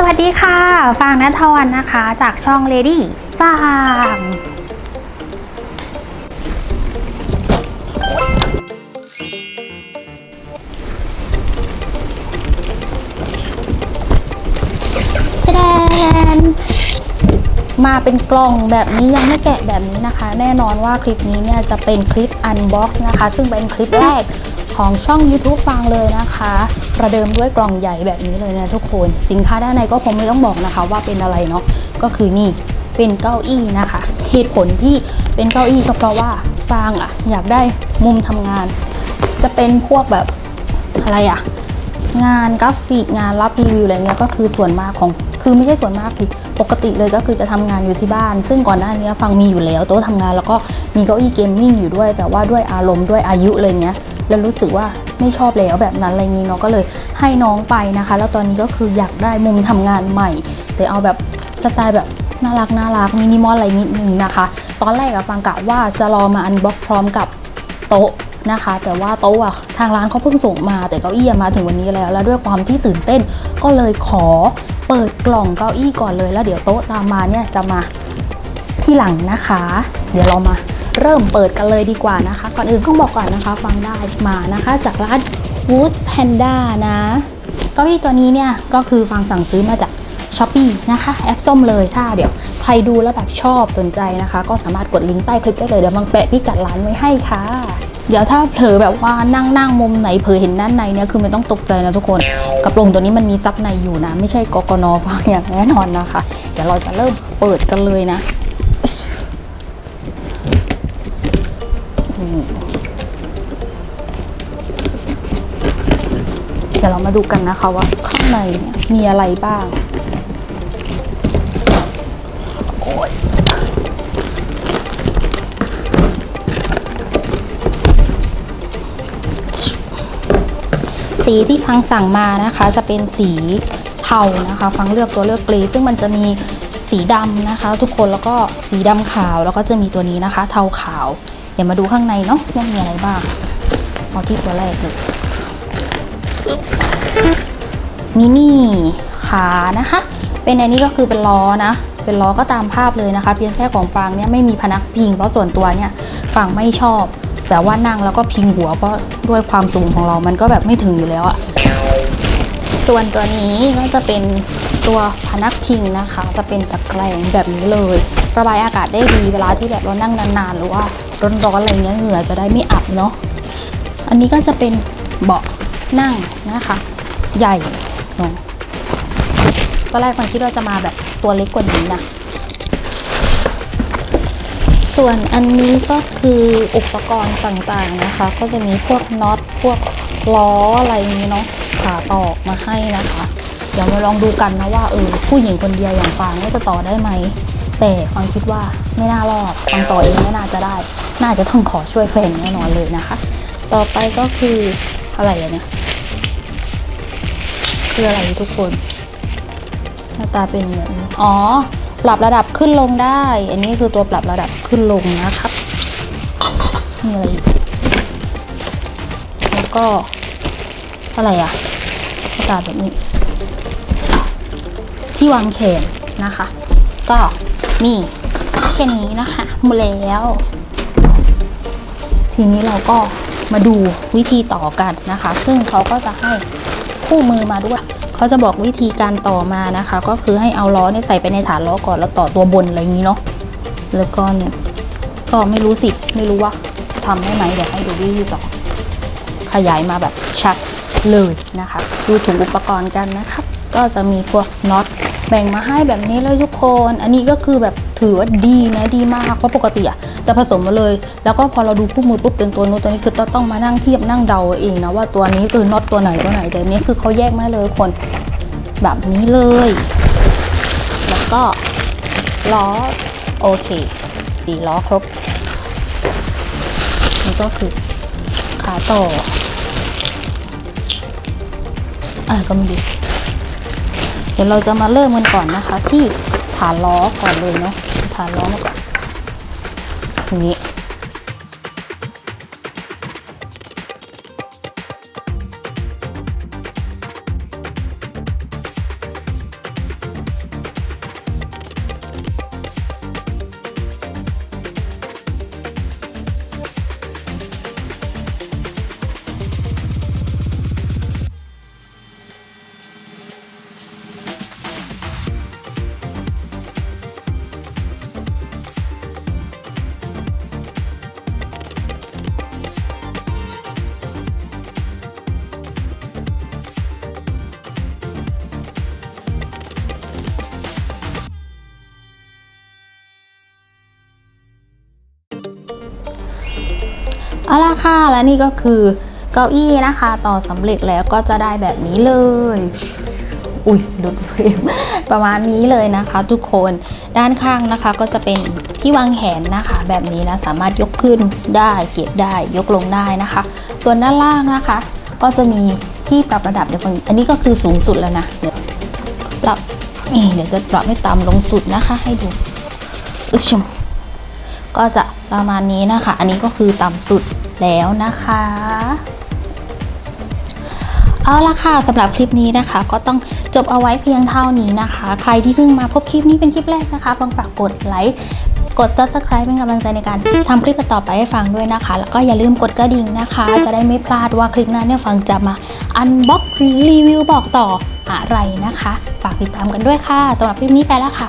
สวัสดีค่ะ ฟางนัทวันนะคะ จากช่อง Lady ฟางแดนมาเป็นกล่องแบบนี้ยังไม่แกะแบบนี้นะคะ แน่นอนว่าคลิปนี้เนี่ยจะเป็นคลิป Unbox นะคะ ซึ่งเป็นคลิปแรก ของช่อง YouTube ฟังเลยนะคะ ประเดิมด้วยกล่องใหญ่แบบนี้เลยนะทุกคน สินค้าด้านในก็คงไม่ต้องบอกนะคะ ว่าเป็นอะไรเนาะก็คือนี่เป็นเก้าอี้นะคะ เหตุผลที่เป็นเก้าอี้ก็เพราะว่าฟางอะอยากได้มุมทำงาน จะเป็นพวกแบบอะไรอะงานกราฟิกงานรับรีวิวอะไรเงี้ยก็คือส่วนมากของคือไม่ใช่ส่วนมากสิปกติเลยก็คือจะทำงานอยู่ที่บ้าน ซึ่งก่อนหน้านี้ฟังมีอยู่แล้วโต๊ะทำงานแล้วก็มีเก้าอี้เกมมิ่งอยู่ด้วย แต่ว่าด้วยอารมณ์ด้วยอายุอะไรเงี้ย แล้วรู้สึกว่าไม่ชอบแล้วแบบนั้นอะไรนี้เนาะก็เลยให้น้องไปนะคะ แล้วตอนนี้ก็คืออยากได้มุมทำงานใหม่ แต่เอาแบบสไตล์แบบน่ารักน่ารักมินิมอลอะไรนิดนึงนะคะ ตอนแรกอะฟังกะว่าจะรอมาอันบ็อกพร้อมกับโต๊ะนะคะ แต่ว่าโต๊ะอะทางร้านเขาเพิ่งส่งมา แต่เก้าอี้มาถึงวันนี้แล้ว แล้วด้วยความที่ตื่นเต้น ก็เลยขอเปิดกล่องเก้าอี้ก่อนเลย แล้วเดี๋ยวโต๊ะตามมาเนี่ยจะมาที่หลังนะคะ เดี๋ยวเรามา เริ่มเปิดกันเลยดีกว่านะคะ ก่อนอื่นต้องบอกก่อนนะคะ ฟังได้มานะคะ จากร้าน Wood Panda นะเก้าอี้ตัวนี้เนี่ยก็คือฟังสั่งซื้อมาจากช้อปปีนะคะแอปส้มเลยถ้าเดี๋ยวใครดูแล้วแบบชอบสนใจนะคะ ก็สามารถกดลิงก์ใต้คลิปได้เลยเดี๋ยวมังแปะพิกัดร้านไว้ให้ค่ะ เดี๋ยวถ้าเผลอแบบว่านั่งนั่งมุมไหนเผลอเห็นด้านในเนี่ยคือไม่ต้องตกใจนะทุกคนกระโปรงตัวนี้มันมีซับในอยู่นะ ไม่ใช่กกนฟังอย่างแน่นอนนะคะ เดี๋ยวเราจะเริ่มเปิดกันเลยนะ ดี๋ยวเรามาดูกันนะคะว่าข้างในเนี่ยมีอะไรบ้าง โอ้ยสีที่ฟังสั่งมานะคะ จะเป็นสีเทานะคะ ฟังเลือกตัวเลือกเกรซึ่งมันจะมีสีดำนะคะ ทุกคนแล้วก็สีดำขาวแล้วก็จะมีตัวนี้นะคะ เทาขาว เดี๋ยวมาดูข้างในเนาะว่ามีอะไรบ้างเอาที่ตัวแรกเลย มินี่ขานะคะ เป็นอันนี้ก็คือเป็นล้อนะ เป็นล้อก็ตามภาพเลยนะคะ เพียงแค่ของฟางเนี่ยไม่มีพนักพิง เพราะส่วนตัวเนี่ยฟางไม่ชอบ แต่ว่านั่งแล้วก็พิงหัวเพราะด้วยความสูงของเรามันก็แบบไม่ถึงอยู่แล้วอะส่วนตัวนี้ก็จะเป็นตัวพนักพิงนะคะ จะเป็นตะแกรงแบบนี้เลย ระบายอากาศได้ดีเวลาที่แบบเรานั่งนานๆ หรือว่าร้อนๆอะไรเงี้ยเหงื่อจะได้ไม่อับเนาะอันนี้ก็จะเป็นเบาะ นั่งนะคะ ใหญ่เนาะตอนแรกฟังคิดว่าจะมาแบบตัวเล็กกว่านี้นะส่วนอันนี้ก็คืออุปกรณ์ต่างๆนะคะ ก็จะมีพวกน็อตพวกล้ออะไรนี้เนาะขาตอมาให้นะคะ เดี๋ยวมาลองดูกันนะว่าเออผู้หญิงคนเดียวอย่างฟางจะต่อได้ไหมแต่ฟังคิดว่าไม่น่ารอดฟังต่อเองไม่น่าจะได้ น่าจะต้องขอช่วยแฟนแน่นอนเลยนะคะ ต่อไปก็คือ อะไรอะเนี่ย คืออะไรทุกคน หน้าตาเป็นแบบนี้อ๋อ ปรับระดับขึ้นลงได้ อันนี้คือตัวปรับระดับขึ้นลงนะครับ มีอะไรอีก แล้วก็อะไรอะหน้าตาแบบนี้ ที่วางแขนนะคะ ก็นี่แค่นี้นะคะหมดแล้ว ทีนี้เราก็ มาดูวิธีต่อกันนะคะ ซึ่งเขาก็จะให้คู่มือมาด้วยเขาจะบอกวิธีการต่อมานะคะ ก็คือให้เอาล้อเนี่ยใส่ไปในฐานล้อก่อนแล้วต่อตัวบนอะไรอย่างนี้เนาะแล้วก็เนี่ยก็ไม่รู้สิไม่รู้ว่าทำได้ไหมเดี๋ยวให้ดูวิธีต่อขยายมาแบบชัดเลยนะคะดูถุงอุปกรณ์กันนะครับก็จะมีพวกน็อตแบ่งมาให้แบบนี้เลยทุกคน อันนี้ก็คือแบบ ถือว่าดีนะดีมากเพราะปกติอะจะผสมมาเลย แล้วก็พอเราดูคู่มือปุ๊บเป็นตัวนู้นตัวนี้คือต้องมานั่งเทียบนั่งเดาเองนะว่าตัวนี้คือน็อตตัวไหนตัวไหนแต่นี้คือเขาแยกมาเลยคนแบบนี้เลย แล้วก็ล้อโอเคสีล้อครบนี่ก็คือขาต่ออะก็ไม่ดีเดี๋ยวเราจะมาเริ่มกันก่อนนะคะ ที่ฐานล้อก่อนเลยเนาะ ฐา เอาละค่ะและนี่ก็คือเก้าอี้นะคะต่อสำเร็จแล้วก็จะได้แบบนี้เลย อุ้ยดุดเฟรมประมาณนี้เลยนะคะ ทุกคนด้านข้างนะคะก็จะเป็นที่วางแขนนะคะ แบบนี้นะสามารถยกขึ้นได้เก็บได้ยกลงได้นะคะ ส่วนด้านล่างนะคะ ก็จะมีที่ปรับระดับเดี๋ยวฟังอันนี้ก็คือสูงสุดแล้วนะเดี๋ยวปรับเดี๋ยวจะปรับให้ต่ำลงสุดนะคะ ให้ดูอึ๊บชม ก็จะประมาณนี้นะคะ อันนี้ก็คือต่ำสุดแล้วนะคะ เอาละค่ะสำหรับคลิปนี้นะคะ ก็ต้องจบเอาไว้เพียงเท่านี้นะคะ ใครที่เพิ่งมาพบคลิปนี้เป็นคลิปแรกนะคะฟังฝากกดไลค์กด subscribe เป็นกำลังใจในการทำคลิปต่อไปให้ฟังด้วยนะคะ แล้วก็อย่าลืมกดกระดิ่งนะคะ จะได้ไม่พลาดว่าคลิปหน้าเนี่ยฟังจะมาอันบ็อกรีวิวบอกต่ออะไรนะคะ ฝากติดตามกันด้วยค่ะสำหรับคลิปนี้ไปแล้วค่ะ